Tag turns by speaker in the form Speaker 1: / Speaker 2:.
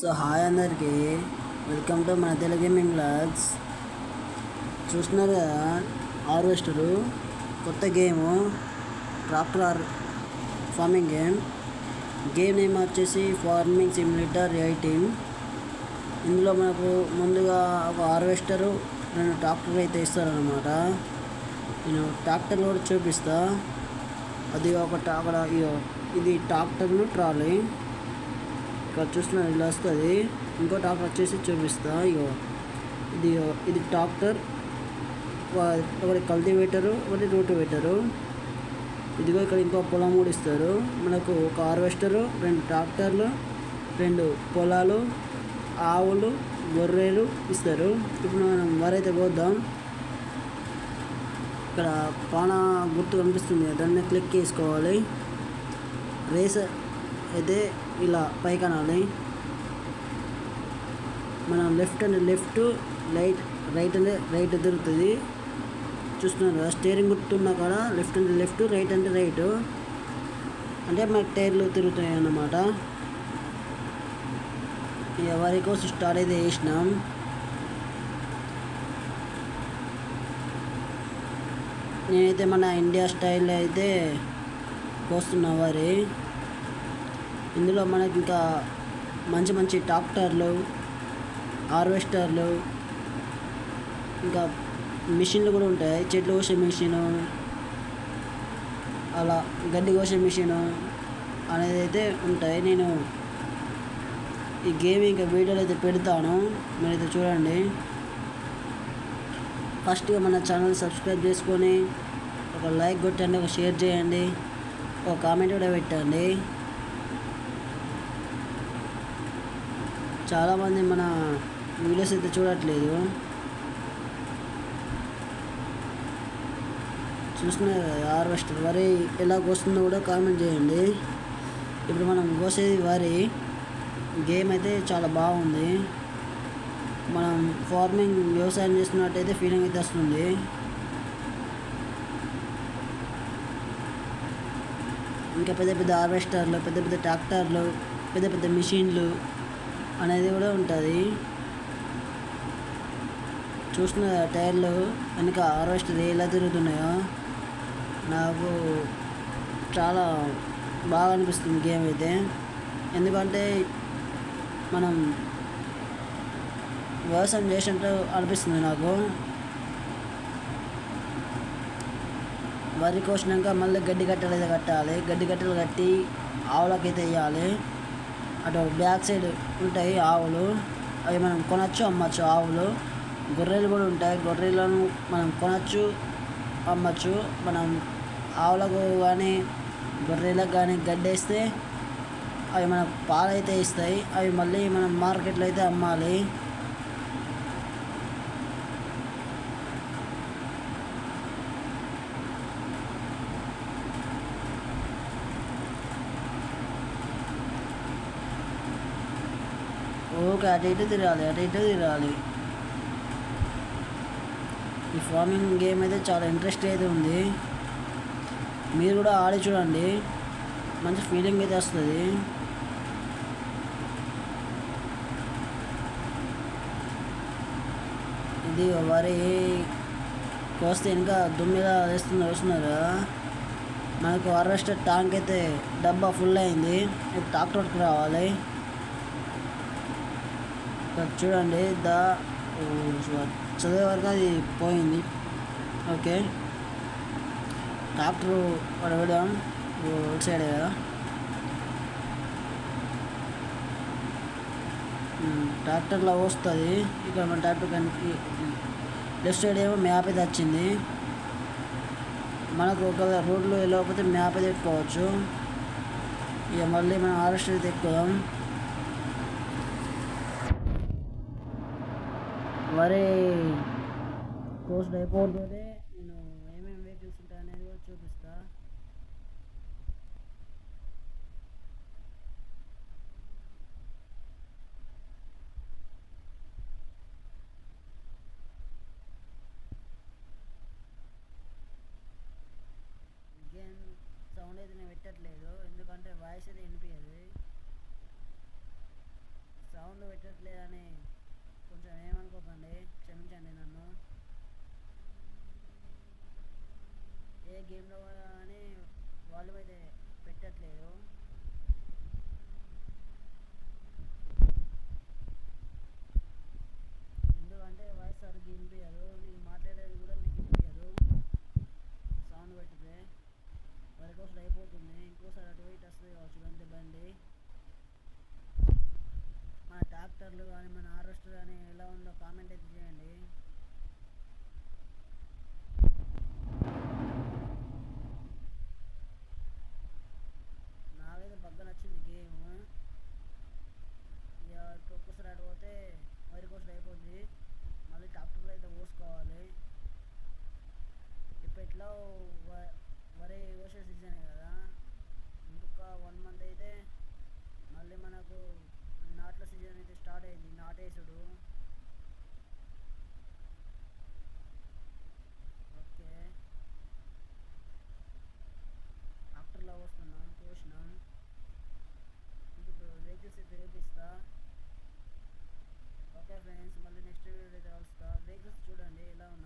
Speaker 1: So hi అందరికీ. Welcome to మన Telugu gaming blogs చూస్తున్నారు కదా హార్వెస్టరు కొత్త game tractor or farming game. Game name వచ్చేసి ఫార్మింగ్ సిమ్యులేటర్ ఎయిటీన్ ఇందులో మనకు ముందుగా ఒక హార్వెస్టరు రెండు ట్రాక్టర్ అయితే ఇస్తారనమాట నేను ట్రాక్టర్ కూడా చూపిస్తా. అది ఒక అక్కడ ఇది ట్రాక్టర్ను ట్రాలీ. ఇక్కడ చూస్తున్నా ఇలా వస్తుంది. ఇంకో ట్రాక్టర్ వచ్చేసి చూపిస్తా. ఇగో ఇది ఇది ట్రాక్టర్ ఒకటి కల్టివేటరు ఒకటి రోటివేటరు ఇదిగో ఇక్కడ ఇంకో పొలం కూడా ఇస్తారు. మనకు ఒక హార్వెస్టరు రెండు ట్రాక్టర్లు రెండు పొలాలు ఆవులు గొర్రెలు ఇస్తారు. ఇప్పుడు మనం వరైతే పోద్దాం. ఇక్కడ పాన గుర్తు కనిపిస్తుంది దాన్ని క్లిక్ చేసుకోవాలి. రేస్ అయితే ఇలా పైకి అనాలి. మనం left and left light right and right దొరుకుతుంది చూస్తున్నారు కదా స్టీరింగ్ గుర్తున్నా కాడ left and left right and right అంటే మన టైర్లు తిరుగుతాయి అన్నమాట. ఎవరి కోసం స్టార్ట్ అయితే చేసినాం. నేనైతే మన ఇండియా స్టైల్ అయితే కోస్తున్నా వారి. ఇందులో మనకి ఇంకా మంచి మంచి ట్రాక్టర్లు హార్వెస్టర్లు ఇంకా మిషన్లు కూడా ఉంటాయి. చెట్లు కోసే మిషను అలా గడ్డి కోసే మిషను అనేది అయితే ఉంటాయి. నేను ఈ గేమ్ ఇంకా వీడియోలు అయితే పెడతాను. మీరైతే చూడండి. ఫస్ట్గా మన ఛానల్ సబ్స్క్రైబ్ చేసుకొని ఒక లైక్ కొట్టండి ఒక షేర్ చేయండి ఒక కామెంట్ కూడా పెట్టండి. చాలామంది మన వీడియోస్ అయితే చూడట్లేదు. చూస్తున్నారు హార్వెస్టర్ వరి ఎలా కోస్తుందో కూడా కామెంట్ చేయండి. ఇప్పుడు మనం కోసేది వరి. గేమ్ అయితే చాలా బాగుంది. మనం ఫార్మింగ్ వ్యవసాయం చేస్తున్నట్టయితే ఫీలింగ్ అయితే వస్తుంది. ఇంకా పెద్ద పెద్ద హార్వెస్టర్లు పెద్ద పెద్ద ట్రాక్టర్లు పెద్ద పెద్ద మిషన్లు అనేది కూడా ఉంటుంది. చూసిన టైర్లు వెనక హార్వెస్టర్ ఎలా తిరుగుతున్నాయో. నాకు చాలా బాగా అనిపిస్తుంది గేమ్ అయితే. ఎందుకంటే మనం వ్యవసాయం చేసినట్టు అనిపిస్తుంది నాకు. వరి కోసినాక మళ్ళీ గడ్డి కట్టలు అయితే కట్టాలి. గడ్డి కట్టలు కట్టి ఆవులకైతే వేయాలి. అటు బ్యాక్ సైడ్ ఉంటాయి ఆవులు. అవి మనం కొనచ్చు అమ్మచ్చు. ఆవులు గొర్రెలు కూడా ఉంటాయి. గొర్రెలను మనం కొనచ్చు అమ్మచ్చు. మనం ఆవులకు కానీ గొర్రెలకు కానీ గడ్డి వేస్తే అవి మనకు పాలైతే ఇస్తాయి. అవి మళ్ళీ మనం మార్కెట్లో అయితే అమ్మాలి. ఓకే అటు ఇటు తిరగాలి అటు ఇటు తిరగాలి ఈ ఫార్మింగ్ గేమ్ అయితే చాలా ఇంట్రెస్ట్ అయితే ఉంది. మీరు కూడా ఆడి చూడండి. మంచి ఫీలింగ్ అయితే వస్తుంది. ఇది వరి కోస్తే ఇంకా దుమ్మిలా వేస్తుంది వేస్తున్నారు. మనకు హార్వెస్టర్ ట్యాంక్ అయితే డబ్బా ఫుల్ అయింది. ఇప్పుడు ట్రాక్టర్కి రావాలి. చూడండి ద చదివే వరకు అది పోయింది. ఓకే. ట్రాక్టర్ వాడు వెళ్ళాం. సైడ్ కదా. ఉమ్, ట్రాక్టర్లో వస్తుంది. ఇక్కడ మన ట్రాక్టర్ కనిపి లెఫ్ట్ సైడ్ ఏమో మ్యాప్ అయితే వచ్చింది. మనకు ఒక రోడ్లో వెళ్ళకపోతే మ్యాప్ అయితే ఎక్కువచ్చు ఇక మళ్ళీ మనం ఆరెస్ట్ అయితే ఎక్కుదాం. వరి కోస్ట్ అయిపోతుంది నేను ఏమేమి వెహికల్స్ ఉంటాయి అనేది కూడా చూపిస్తా. గేమ్ సౌండ్ అయితే నేను పెట్టట్లేదు. ఎందుకంటే వాయిస్ అయితే వినిపించదు సౌండ్ పెట్టలేదని కొంచెం ఏమనుకోకండి క్షమించండి నన్ను. ఏ గేమ్లో కానీ వాళ్ళు అయితే పెట్టట్లేదు ఎందుకంటే వాయిస్ సరిగ్గా వినిపించదు నేను మాట్లాడేది కూడా మీకు వినిపించదు సౌండ్ పెట్టితే వరి కోసం అయిపోతుంది ఇంకోసారి అటు ఇటు వస్తుంది కావచ్చు అంతే బండి మన ట్రాక్టర్లు కానీ మన హార్వెస్టర్ కానీ ఎలా ఉందో కామెంట్ అయితే చేయండి నాకైతే బగ్గ నచ్చింది గేమ్ ఇక ఒక్కసారి అటు పోతే వరి కోసం అయిపోద్ది మళ్ళీ ట్రాక్టర్లో అయితే పోసుకోవాలి. ఇప్పట్లో వ- వరి కోసే సీజనే కదా. ఇంకొక వన్ మంత్ అయితే మళ్ళీ మనకు నాట్ల సీజన్ అయితే స్టార్ట్ అయింది. నాటేసుడు. ఓకే. ట్రాక్టర్లో వస్తున్నాం కోసినాం ఇప్పుడు వెహికల్స్ అయితే వేపిస్తా ఓకే ఫ్రెండ్స్ మళ్ళీ నెక్స్ట్ వీడియో అయితే కలుస్తా. వెహికల్స్ చూడండి ఎలా ఉన్నాయి